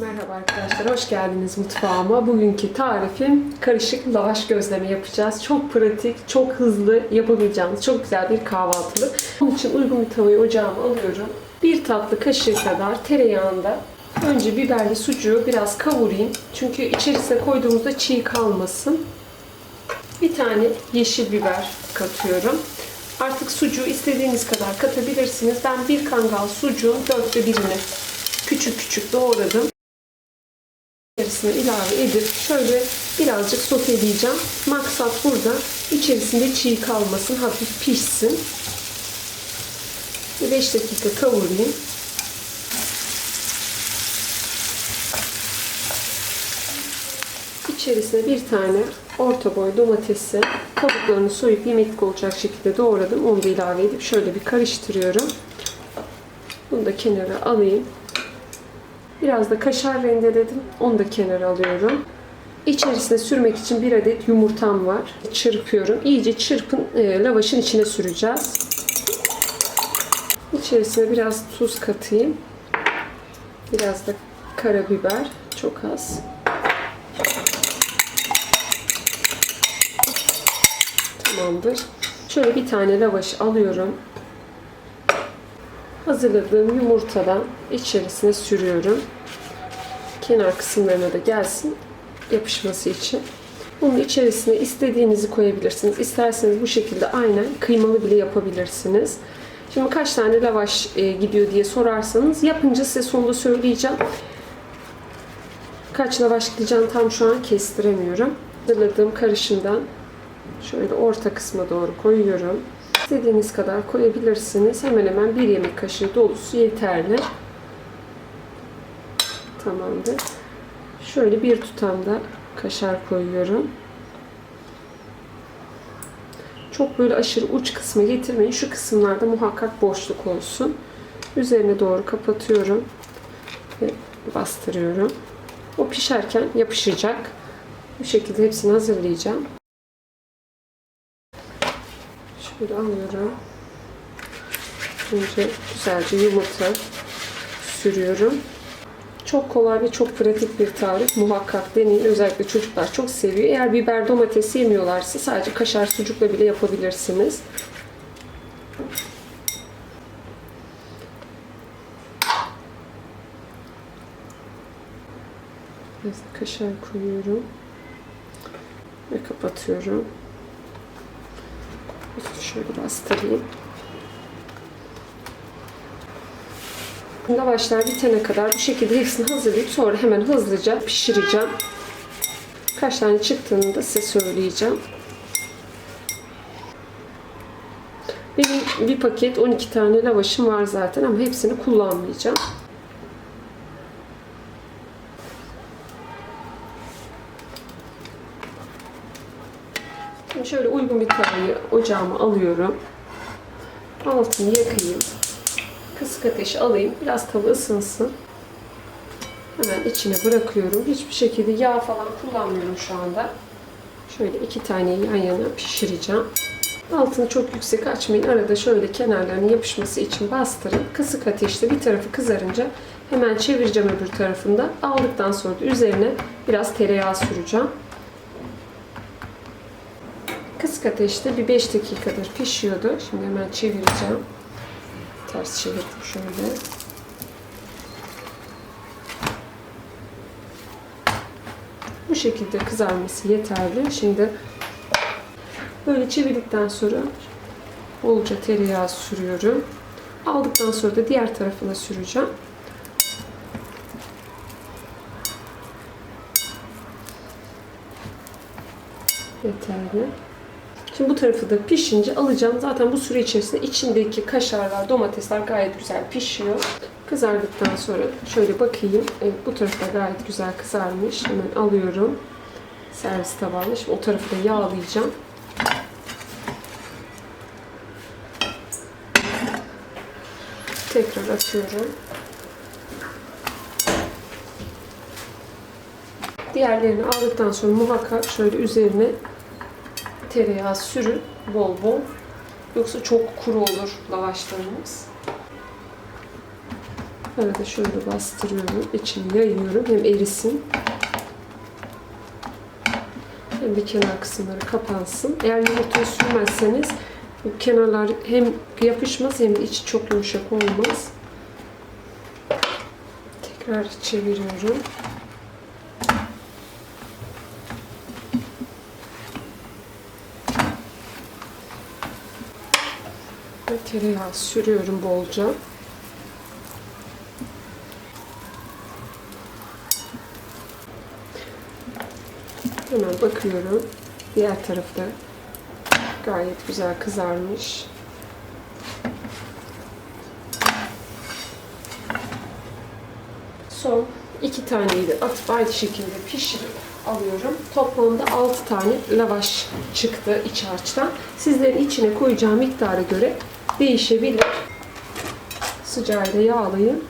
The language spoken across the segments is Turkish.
Merhaba arkadaşlar, hoş geldiniz mutfağıma. Bugünkü tarifim karışık lavaş gözleme yapacağız. Çok pratik, çok hızlı yapabileceğiniz çok güzel bir kahvaltılık. Bunun için uygun bir tavayı ocağıma alıyorum. Bir tatlı kaşığı kadar tereyağında önce biberli sucuğu biraz kavurayım. Çünkü içerisine koyduğumuzda çiğ kalmasın. Bir tane yeşil biber katıyorum. Artık sucuğu istediğiniz kadar katabilirsiniz. Ben bir kangal sucuğun dörtte birini küçük küçük doğradım. İçerisine ilave edip şöyle birazcık soteleyeceğim. Maksat burada içerisinde çiğ kalmasın, hafif pişsin. 5 dakika kavurayım. İçerisine bir tane orta boy domatesi kabuklarını soyup yemeklik olacak şekilde doğradım. Onu da ilave edip şöyle bir karıştırıyorum. Bunu da kenara alayım. Biraz da kaşar rendeledim. Onu da kenara alıyorum. İçerisine sürmek için bir adet yumurtam var. Çırpıyorum. İyice çırpın e, lavaşın içine süreceğiz. İçerisine biraz tuz katayım. Biraz da karabiber. Çok az. Tamamdır. Şöyle bir tane lavaş alıyorum. Hazırladığım yumurtadan içerisine sürüyorum. Kenar kısımlarına da gelsin yapışması için. Bunun içerisine istediğinizi koyabilirsiniz. İsterseniz bu şekilde aynen kıymalı bile yapabilirsiniz. Şimdi kaç tane lavaş e, gidiyor diye sorarsanız yapınca size sonunda söyleyeceğim. Kaç lavaş gideceğini tam şu an kestiremiyorum. Hazırladığım karışımdan şöyle orta kısma doğru koyuyorum. İstediğiniz kadar koyabilirsiniz. Hemen hemen bir yemek kaşığı dolusu yeterli. Tamamdır. Şöyle bir tutam da kaşar koyuyorum. Çok böyle aşırı uç kısmı getirmeyin. Şu kısımlarda muhakkak boşluk olsun. Üzerine doğru kapatıyorum. Ve bastırıyorum. O pişerken yapışacak. Bu şekilde hepsini hazırlayacağım. Şöyle alıyorum. Önce güzelce yumurta sürüyorum. Çok kolay ve çok pratik bir tarif. Muhakkak deneyin. Özellikle çocuklar çok seviyor. Eğer biber domates yemiyorlarsa sadece kaşar sucukla bile yapabilirsiniz. Biraz kaşar koyuyorum. Ve kapatıyorum. Şöyle bastırayım. Lavaşlar bitene kadar bu şekilde hepsini hazırlayıp sonra hemen hızlıca pişireceğim. Kaç tane çıktığını da size söyleyeceğim. Benim bir paket 12 tane lavaşım var zaten ama hepsini kullanmayacağım. Şimdi şöyle uygun bir tavayı ocağıma alıyorum. Altını yakayım. Kısık ateş alayım. Biraz tava ısınsın. Hemen içine bırakıyorum. Hiçbir şekilde yağ falan kullanmıyorum şu anda. Şöyle iki tane yan yana pişireceğim. Altını çok yüksek açmayın. Arada şöyle kenarlarının yapışması için bastırın. Kısık ateşte bir tarafı kızarınca hemen çevireceğim öbür tarafında. Aldıktan sonra da üzerine biraz tereyağı süreceğim. Kısık ateşte bir 5 dakikadır pişiyordu. Şimdi hemen çevireceğim. Ters çevirdim şöyle. Bu şekilde kızarması yeterli. Şimdi böyle çevirdikten sonra bolca tereyağı sürüyorum. Aldıktan sonra da diğer tarafına süreceğim. Yeterli. Şimdi bu tarafı da pişince alacağım. Zaten bu süre içerisinde içindeki kaşarlar, domatesler gayet güzel pişiyor. Kızardıktan sonra şöyle bakayım. Evet bu tarafı da gayet güzel kızarmış. Hemen alıyorum. Servis tabağına. Şimdi o tarafı da yağlayacağım. Tekrar atıyorum. Diğerlerini aldıktan sonra muhakkak şöyle üzerine tereyağı sürün bol bol. Yoksa çok kuru olur lavaşlarımız. Arada şöyle bastırıyorum. içini yayıyorum. Hem erisin. Hem de kenar kısımları kapansın. Eğer yumurtayı sürmezseniz bu kenarlar hem yapışmaz hem de içi çok yumuşak olmaz. Tekrar çeviriyorum. Ve tereyağı sürüyorum bolca. Hemen bakıyorum. Diğer tarafta gayet güzel kızarmış. Son iki taneyi de atıp aynı şekilde pişirip alıyorum. Toplamda 6 tane lavaş çıktı iç harçtan. Sizlerin içine koyacağı miktara göre değişebilir. Sıcağıyla yağlayın.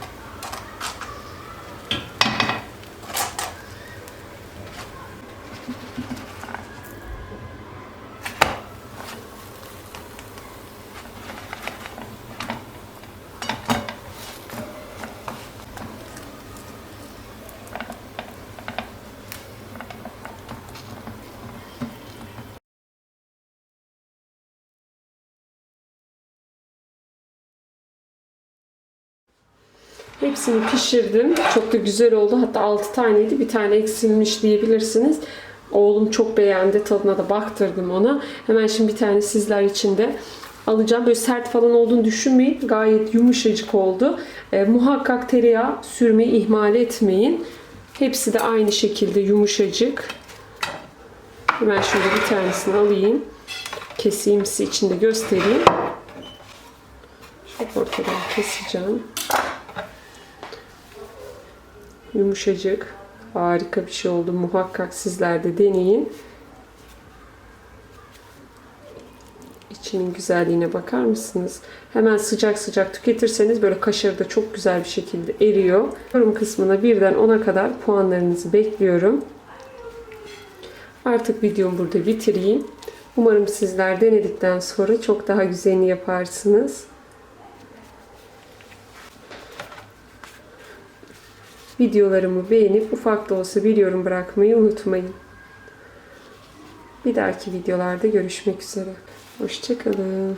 Hepsini pişirdim. Çok da güzel oldu. Hatta 6 taneydi. Bir tane eksilmiş diyebilirsiniz. Oğlum çok beğendi. Tadına da baktırdım ona. Hemen şimdi bir tane sizler için de alacağım. Böyle sert falan olduğunu düşünmeyin. Gayet yumuşacık oldu. E, muhakkak tereyağı sürmeyi ihmal etmeyin. Hepsi de aynı şekilde yumuşacık. Hemen şöyle bir tanesini alayım. Keseyim size içinde göstereyim. Şu ortadan keseceğim. Yumuşacık. Harika bir şey oldu. Muhakkak sizler de deneyin. İçinin güzelliğine bakar mısınız? Hemen sıcak sıcak tüketirseniz böyle kaşarı da çok güzel bir şekilde eriyor. Yorum kısmına birden 10'a kadar puanlarınızı bekliyorum. Artık videomu burada bitireyim. Umarım sizler denedikten sonra çok daha güzelini yaparsınız. Videolarımı beğenip ufak da olsa bir yorum bırakmayı unutmayın. Bir dahaki videolarda görüşmek üzere. Hoşçakalın.